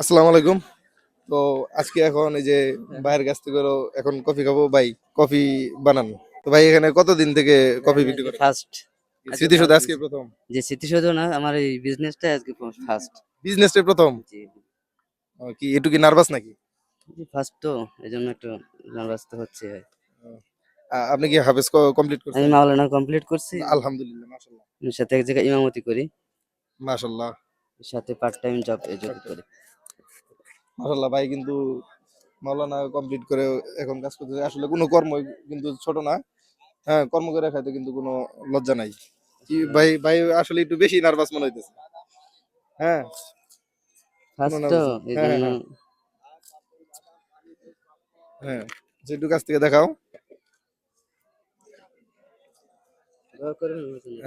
আসসালামু আলাইকুম। তো আজকে এখন এই যে ভাইয়ের কাছ থেকে এখন কফি খাব। ভাই কফি বানান। তো ভাই এখানে কতদিন থেকে কফি বিক্রি করে ফার্স্ট স্মৃতিসৌধ আজকে প্রথম? যে স্মৃতিসৌধ না আমার এই বিজনেসটা আজকে ফার্স্ট বিজনেসটা প্রথম? কি একটু কি নার্ভাস নাকি? ফার্স্ট তো এই জন্য একটু নার্ভাস তো হচ্ছে। আপনি কি হাফেজ কমপ্লিট আমি করছেন? মাওলানা কমপ্লিট করছি। আলহামদুলিল্লাহ মাশাআল্লাহ। সাথে এক জায়গায় ইমামতি করি। মাশাআল্লাহ। সাথে পার্ট টাইম জব এই জব করি। মাশাআল্লাহ ভাই কিন্তু মাওলানা কমপ্লিট করে এখন কাজ করতেছে। আসলে কোনো কর্ম কিন্তু ছোট না। হ্যাঁ কর্ম করে খাইতে কিন্তু কোনো লজ্জা নাই। কি ভাই ভাই আসলে একটু বেশি নার্ভাস মনে হইতেছে। হ্যাঁ। হ্যাঁ, জন্য হ্যাঁ, হ্যাঁ যে একটু কাছ থেকে দেখাও।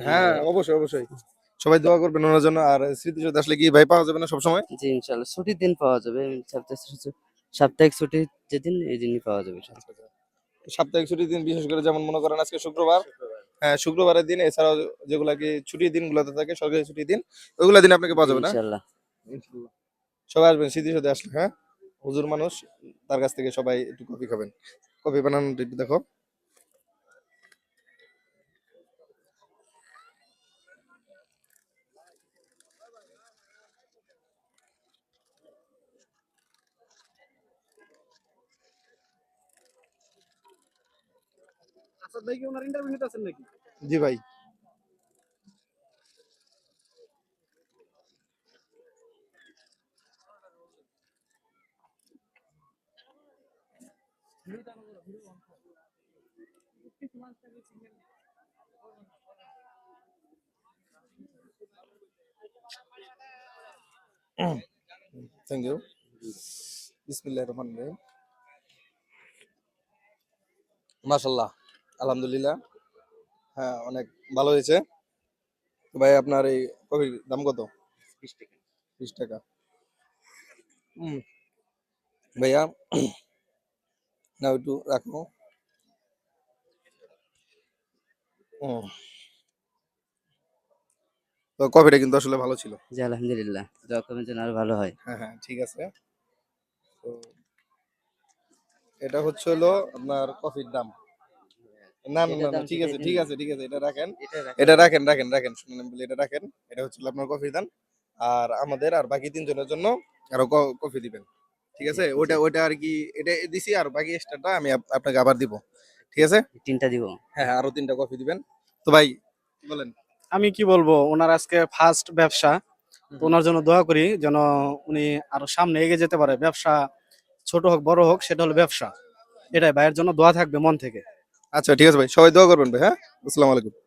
হ্যাঁ অবশ্যই অবশ্যই। সবাই দোয়া করবেন ওনার জন্য। আর স্মৃতিসৌধ আসলে কি ভাই পাওয়া যাবে না সবসময়? জি ইনশাআল্লাহ ছুটির দিন পাওয়া যাবে। সপ্তাহে সাপ্তাহিক ছুটি যেদিন এই দিনই পাওয়া যাবে সাপ্তাহিক ছুটির দিন বিশেষ করে যেমন মনে করেন আজকে শুক্রবার হ্যাঁ শুক্রবারের দিন এছাড়াও যেগুলা কি ছুটির দিনগুলোতে থাকে সরকারি ছুটির দিন ওইগুলা দিন আপনাকে পাওয়া যাবে না? ইনশাআল্লাহ সবাই আসবেন স্মৃতিসৌধে আসলে হ্যাঁ? হুজুর মানুষ তার কাছ থেকে সবাই একটু কফি খাবেন। কফি বানানোটা একটু দেখো। আসাদ ভাই কি ওনার ইন্টারভিউ নিতে আছেন নাকি? জি ভাই। থ্যাংক ইউ বিসমিল্লাহির রহমানির রহিম মাশাআল্লাহ। আলহামদুলিল্লাহ। হ্যাঁ অনেক ভালো হয়েছে। ভাই আপনার এই কফির দাম কত? বিশ টাকা। হুম। ভাইয়া না একটু রাখো। তো কফিটা কিন্তু আসলে ভালো ছিল। জি আলহামদুলিল্লাহ। করবেন যেন আরও ভালো হয়। হ্যাঁ হ্যাঁ ঠিক আছে। তো এটা হচ্ছে হলো আপনার কফির দাম। না না না, ঠিক আছে ঠিক আছে ঠিক আছে এটা রাখেন। এটা রাখেন। রাখেন রাখেন শুনুন বলে এটা রাখেন। এটা হচ্ছে আপনার কফির দাম আর আমাদের আর বাকি তিনজনের জন্য আরও কফি দিবেন। ঠিক আছে? ওইটা ওইটা আর কি এটা দিছি আর বাকি এক্সট্রাটা আমি আপনাকে আবার দিব। ঠিক আছে? তিনটা দিব। হ্যাঁ হ্যাঁ আরও তিনটা কফি দিবেন। তো ভাই বলেন? আমি কি বলব ওনার আজকে ফার্স্ট ব্যবসা। ওনার জন্য দোয়া করি যেন উনি আরও সামনে এগিয়ে যেতে পারে। ব্যবসা ছোট হোক বড় হোক সেটা হলো ব্যবসা। এটাই ভাইয়ের জন্য দোয়া থাকবে মন থেকে। আচ্ছা ঠিক আছে ভাই। সবাই দোয়া করবেন ভাই হ্যাঁ? আসসালামু আলাইকুম।